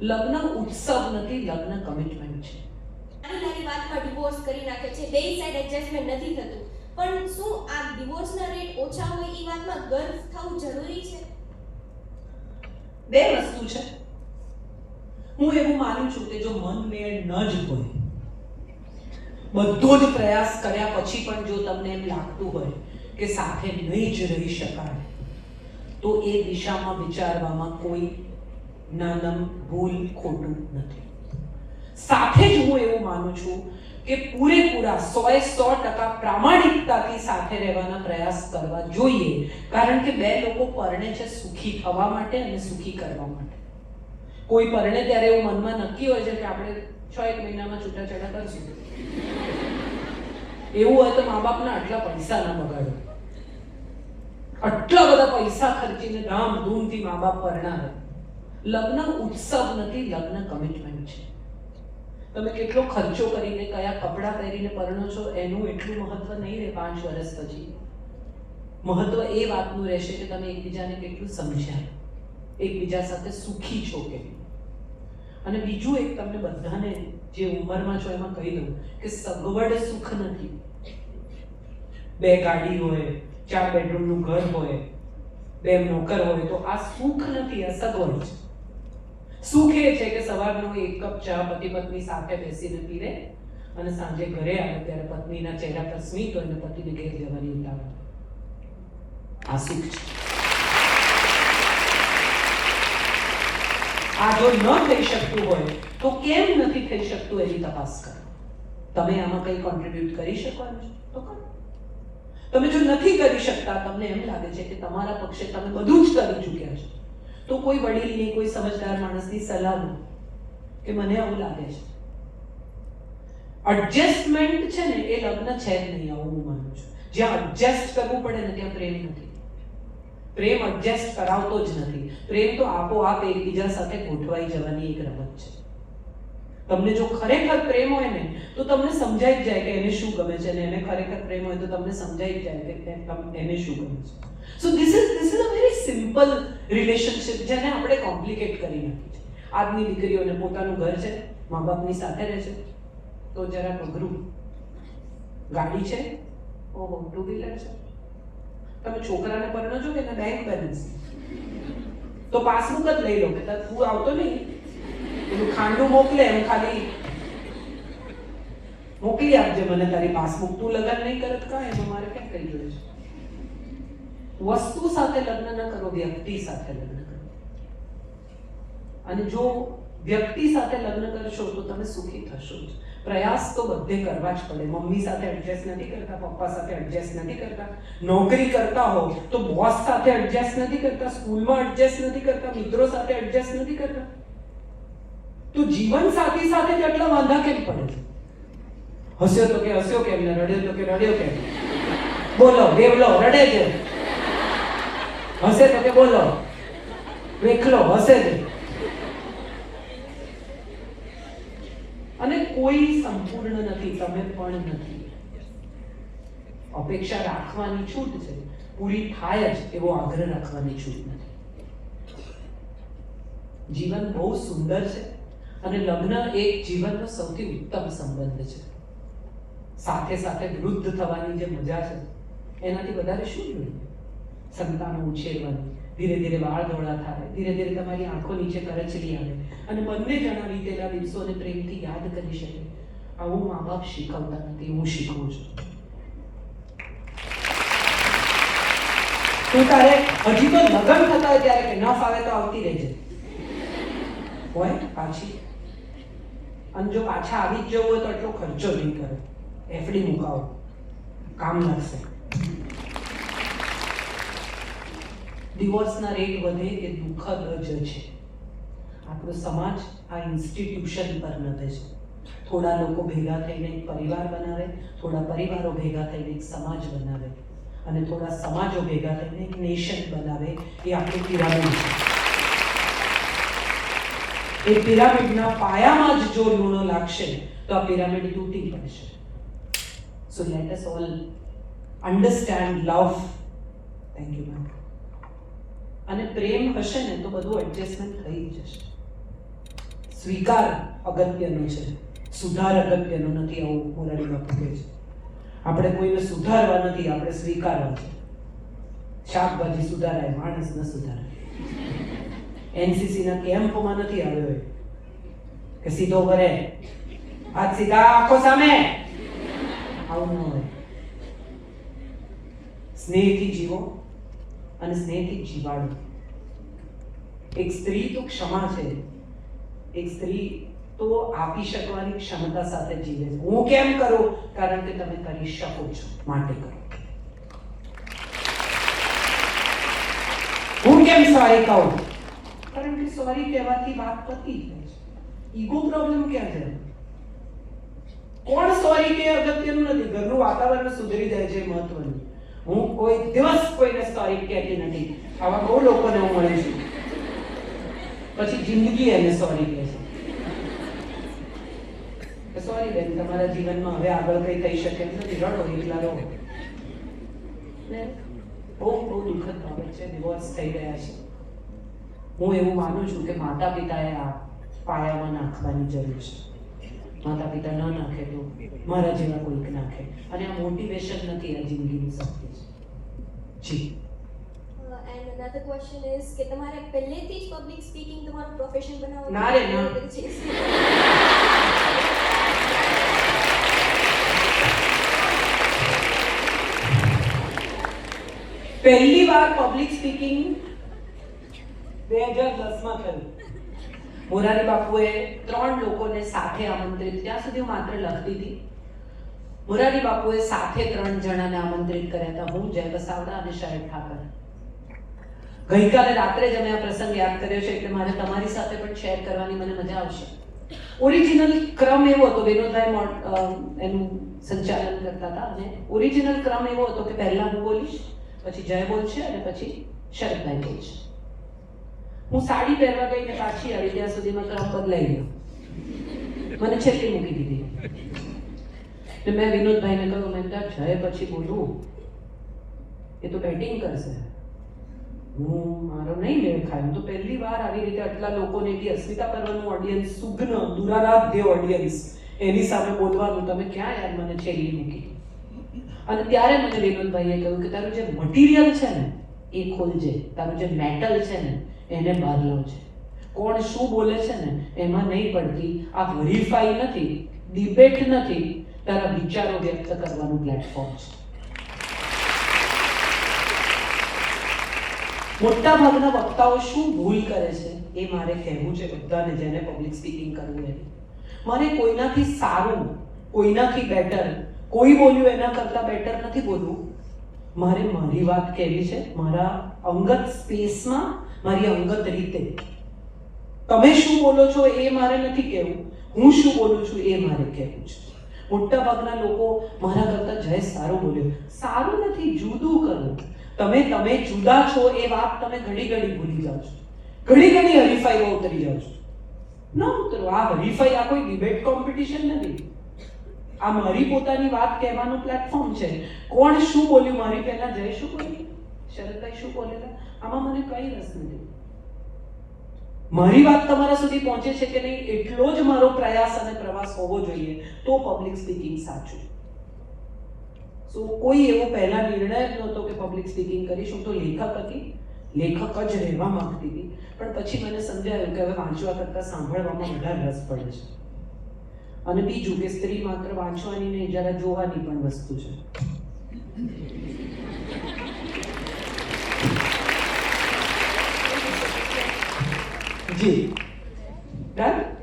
લગ્ન ઉત્સવ નથી લગ્ન કમિટમેન્ટ છે. નાની નાની વાતમાં ડિવોર્સ કરી નાખે છે બે સાઈડ એડજસ્ટમેન્ટ નથી થતું. પણ શું આ ડિવોર્સના રેટ ઓછા હોય એ વાતમાં ગર્વ થવું જરૂરી છે? બે વસ્તુ છે. હું એવું માનું છું કે જો મન મેળ ન જ હોય બધો જ પ્રયાસ કર્યા પછી પણ જો તમને એમ લાગતું હોય કે સાથે નહીં જ રહી શકાય તો એ દિશામાં વિચારવામાં કોઈ નાનમ ભૂલ ખોટું નથી. સાથે જ હું એવું માનું છું કે પૂરેપૂરા સોએ સો ટકા પ્રામાણિકતાથી સાથે રહેવાના પ્રયાસ કરવા જોઈએ. કારણ કે બે લોકો પરણે છે સુખી થવા માટે અને સુખી કરવા માટે. કોઈ પરણે ત્યારે એવું મનમાં નક્કી હોય છે કે આપણે છ એક મહિનામાં છૂટાછેડા કરશું. એવું હોય તો મા બાપના આટલા પૈસા ના બગાડો. આટલા બધા પૈસા ખર્ચીને ધામધૂમથી મા બાપ પરણાવે. લગ્ન ઉત્સવ નથી, લગ્ન કમિટમેન્ટ છે. તમે કેટલો ખર્ચો કરીને કયા કપડાં પહેરીને પરણો છો, એનું એટલું મહત્વ નહીં રહે પાંચ વર્ષ પછી. મહત્વ એ વાતનું રહેશે કે તમે એકબીજાને કેટલું સમજ્યા. એકબીજા સાથે સુખી છો કે અને બીજું એક તમને બધાને જે ઉંમરમાં છો એમાં કહી દઉં કે સગવડ સુખ નથી. બે ગાડી હોય, ચાર બેડરૂમનું ઘર હોય, બે નોકર હોય, તો આ સુખ નથી, આ સગવડ છે. સુખ એ છે કે સવારનો એક કપ ચા પતિ પત્ની સાથે બેસીને પીવે અને સાંજે ઘરે આવે ત્યારે પત્નીના ચહેરા પર સ્મિત હોય અને પતિને ઘેર જવાની ઉતાવળ આ સુખ છે. આ જો ન થઈ શકતું હોય, તો કેમ નથી થઈ શકતું એની તપાસ કરો. તમે આમાં કંઈ કોન્ટ્રીબ્યુટ કરી શકવાનું છે? તો કરો. તમે જો નથી કરી શકતા, તમને એમ લાગે છે કે તમારા પક્ષે તમે બધું જ કરી ચૂક્યા છો. તો કોઈ વડીલની કોઈ સમજદાર માણસની સલાહ લો કે મને આવું લાગે છે. એડજસ્ટમેન્ટ છે ને, એ લગ્ન છે જ નહીં, આવું હું માનું છું. જ્યાં એડજસ્ટ કરવું પડે ને, ત્યાં પ્રેમ નથી. પ્રેમ એડજસ્ટ કરાવતો જ નથી. પ્રેમ તો આપોઆપ એકબીજા સાથે ગોઠવાઈ જવાની એક રમત છે. તમને જો ખરેખર પ્રેમ હોય ને, તો તમને સમજાઈ જ જાય કે એને શું ગમે છે, અને એને ખરેખર પ્રેમ હોય તો તમને સમજાઈ જ જાય કે એને શું ગમે છે. So this is this is a very simple relationship જેને આપણે કોમ્પ્લિકેટ કરી નાખી છે. આજની દીકરીઓને પોતાનું ઘર છે મા બાપની સાથે રહે છે. તો જરાક અઘરું. ગાડી છે, ઓહો ટુ વ્હીલર છે. તમે છોકરાને પરણો છો કે બેંક બેલેન્સ તો પાસબુક જ લઈ લો, કે તું આવતો નહીં. પેલું ખાંડું મોકલે એમ ખાલી મોકલી આપજે મને તારી પાસબુક તું લગન નહીં કરત કા એમાં મારે ક્યાં કઈ જોઈએ છે વસ્તુ સાથે લગ્ન ન કરો વ્યક્તિ સાથે લગ્ન કરો અને જો વ્યક્તિ સાથે લગ્ન કરશો તો તમે સુખી થશો જ પ્રયાસ તો બધે કરવા જ પડે મમ્મી સાથે એડજસ્ટ નથી કરતા પપ્પા સાથે એડજસ્ટ નથી કરતા નોકરી કરતા હો તો બોસ સાથે એડજસ્ટ નથી કરતા સ્કૂલમાં એડજસ્ટ નથી કરતા મિત્રો સાથે એડજસ્ટ નથી કરતા તો જીવન સાથી સાથે જ આટલા વાંધા કેમ પડે છે? હસ્યો તો કે હસ્યો કેમ ને રડ્યો તો કે રડ્યો કેમ? બોલો વેવલો રડે છે. હસે તો કે બોલો. વેખલો, હસે છે. અને કોઈ સંપૂર્ણ નથી, તમે પણ નથી. અપેક્ષા રાખવાની છૂટ છે. પૂરી થાય જ એવો આગ્રહ રાખવાની છૂટ નથી. જીવન બહુ સુંદર છે. અને લગ્ન એક જીવનનો સૌથી ઉત્તમ સંબંધ છે. સાથે સાથે વૃદ્ધ થવાની જે મજા છે, એનાથી વધારે શું જોઈએ? સંતાનો ઉછેરવાની, ધીરે ધીરે વાળ ધોળા થાય, ધીરે ધીરે તમારી આંખો નીચે કરચલી આવે અને બંને જણા વીતેલા દિવસોને પ્રેમથી યાદ કરી શકે. આવું મા બાપ શીખવતા નથી, હું શીખવું છું. તું તારે હજી તો લગ્ન થતા હોય ત્યારે કે ન ફાવે તો આવતી રહેજે. હોય? પાછી? અને જો પાછા આવી જ જવું હોય તો એટલો ખર્ચો નહીં કરે. એફડી મુકાવો કામ. લાગશે. ડિવોર્સના રેટ વધે એ દુઃખદ જ છે. આપણો સમાજ આ ઇન્સ્ટિટ્યુશન પર નભે છે. થોડા લોકો ભેગા થઈને એક પરિવાર બનાવે, થોડા પરિવારો ભેગા થઈને એક સમાજ બનાવે અને થોડા સમાજો ભેગા થઈને એક નેશન બનાવે એ આપણું પિરામિડ છે. એ પિરામિડના પાયામાં જ જો લૂણો લાગશે તો આ પિરામિડ તૂટી પડશે. So let us all understand love thank you ma'am અને પ્રેમ હશે ને, તો બધું એડજસ્ટમેન્ટ થઈ જશે. સ્વીકાર અગત્યનો છે. સુધાર અગત્યનો નથી, આવું મોરારીમાં કહે છે. આપણે કોઈને સુધારવા નથી, આપણે સ્વીકારવા છે. શાકભાજી સુધારાય, માણસ ન સુધારાય. એનસીસી ના કેમ્પમાં નથી આવ્યો એ કે સીધો કરે હાથ સીધા આંખો સામે આવું ન હોય સ્નેહથી જીવો અને સ્નેહથી જીવાડો એક સ્ત્રી તો ક્ષમા છે એક સ્ત્રી તો આપી શકવાની ક્ષમતા સાથે જીવે છે હું કેમ કરું કારણ કે તમે કરી શકો છો માટે કરો હું કેમ સોરી કહું કારણ કે સોરી કહેવાથી વાત પતી જાય છે. ઈગો પ્રોબ્લેમ ક્યાં છે? કોણ સોરી કે અગત્યનું નથી? ઘરનું વાતાવરણ સુધરી જાય છે મહત્વનું. હું કોઈ દિવસ કોઈને સોરી કહેતી નથી. આવા બહુ લોકોને હું મળે છું. પછી જિંદગી એને સોરી કહે છે. સોરી બેન તમારા જીવનમાં હવે આગળ કઈ થઈ શકે એમ નથી. રડો એટલા રહો. બહુ બહુ દુઃખદ બાબત છે. ડિવોર્સ થઈ ગયા છે. હું એવું માનું છું કે માતા પિતાએ આ પાયામાં નાખવાની જરૂર છે. માતા પિતા ન નાખે તો મારા જેવા કોઈક નાખે. અને આ મોટિવેશન નથી આ જિંદગીની શક્તિ છે. જી. એન્ડ અનધર ક્વેશ્ચન ઇઝ કે તમારે પહેલેથી જ પબ્લિક સ્પીકિંગ તમારું પ્રોફેશન બનાવવું ના રે, ના. પહેલી વાર પબ્લિક સ્પીકિંગ બે હજાર દસમાં થયું. મોરારી બાપુએ ત્રણ લોકોને સાથે આમંત્રિત, ત્યાં સુધી હું માત્ર લખતી હતી. મોરારી બાપુએ સાથે ત્રણ જણાને આમંત્રિત કર્યા હતા. હું, જય વસાવડા અને શરદ ઠાકર. ગઈકાલે રાત્રે જ અમે આ પ્રસંગ યાદ કર્યો છે, એટલે મારે તમારી સાથે પણ શેર કરવાની મને મજા આવશે. ઓરિજિનલ ક્રમ એવો હતો, વિનોદભાઈ એનું સંચાલન કરતા હતા. અને ઓરિજિનલ ક્રમ એવો હતો કે પહેલા હું બોલીશ, પછી જય બોલશે અને પછી શરદભાઈ બોલશે. હું સાડી પહેરવા ગઈ ને પાછી આવી, ત્યાં સુધીમાં ક્રમ બદલાઈ ગયો. મને છેલ્લી મૂકી દીધી. એટલે મેં વિનોદભાઈને કહ્યું મેં કહ્યું જય પછી બોલવું એ તો બેટિંગ કરશે. હું, મારો નહીં મેળ ખાય હું તો પહેલી વાર આવી રીતે આટલા લોકોને કે અસ્મિતા પરવાનું ઓડિયન્સ સુગ્ન દુરારાધ્ય ઓડિયન્સ એની સામે બોલવાનું તમે ક્યાં યાર મને છેલ્લી મૂકી? અને ત્યારે મને વિનોદભાઈએ કહ્યું કે તારું જે મટીરિયલ છે ને એ ખોલજે. તારું જે મેટલ છે ને, એને બહાર લાવજે. કોણ શું બોલે છે ને, એમાં નહીં પડતી. આ હરીફાઈ નથી ડિબેટ નથી. તારા વિચારો વ્યક્ત કરવાનું પ્લેટફોર્મ છે. મોટા ભાગના વક્તાઓ શું ભૂલ કરે છે, એ મારે કહેવું છે બધાને જેને પબ્લિક સ્પીકિંગ કરવું એને મારે કોઈનાથી સારું, કોઈનાથી બેટર કોઈ બોલ્યું એના કરતાં બેટર નથી બોલવું. મારે મારી વાત કહેવી છે, મારા અંગત સ્પેસમાં મારી અંગત રીતે. તમે શું બોલો છો એ મારે નથી કહેવું. હું શું બોલું છું એ મારે કહેવું છે. મોટા ભાગના લોકો મારા કરતાં જય સારું બોલ્યો સારું નથી, જુદું કરવું તમે તમે જુદા છો એ વાત તમે ઘડી ઘડી ભૂલી જાઓ છો. ઘડી ઘડી હરીફાઈમાં ઉતરી જાઓ છો. ન ઉતરો. આ હરીફાઈ, આ કોઈ ડિબેટ કોમ્પિટિશન નથી. આ મારી પોતાની વાત કહેવાનું પ્લેટફોર્મ છે. કોણ શું બોલ્યું? મારી પહેલા જય શું બોલ્યું શરદભાઈ શું બોલેલા? આમાં મને કઈ રસ નથી. મારી વાત તમારા સુધી પહોંચે છે કે નહીં, એટલો જ મારો પ્રયાસ અને પ્રવાસ હોવો જોઈએ તો પબ્લિક સ્પીકિંગ સાચું. સો કોઈ એવો પહેલા નિર્ણય જ નહોતો કે પબ્લિક સ્પીકિંગ કરીશ હું તો લેખક હતી. લેખક જ રહેવા માંગતી હતી. પણ પછી મને સમજાયું કે હવે વાંચવા કરતાં સાંભળવામાં વધારે રસ પડે છે. અને બીજું કે સ્ત્રી માત્ર વાંચવાની નહીં જરા જોવાની પણ વસ્તુ છે. જી. ડન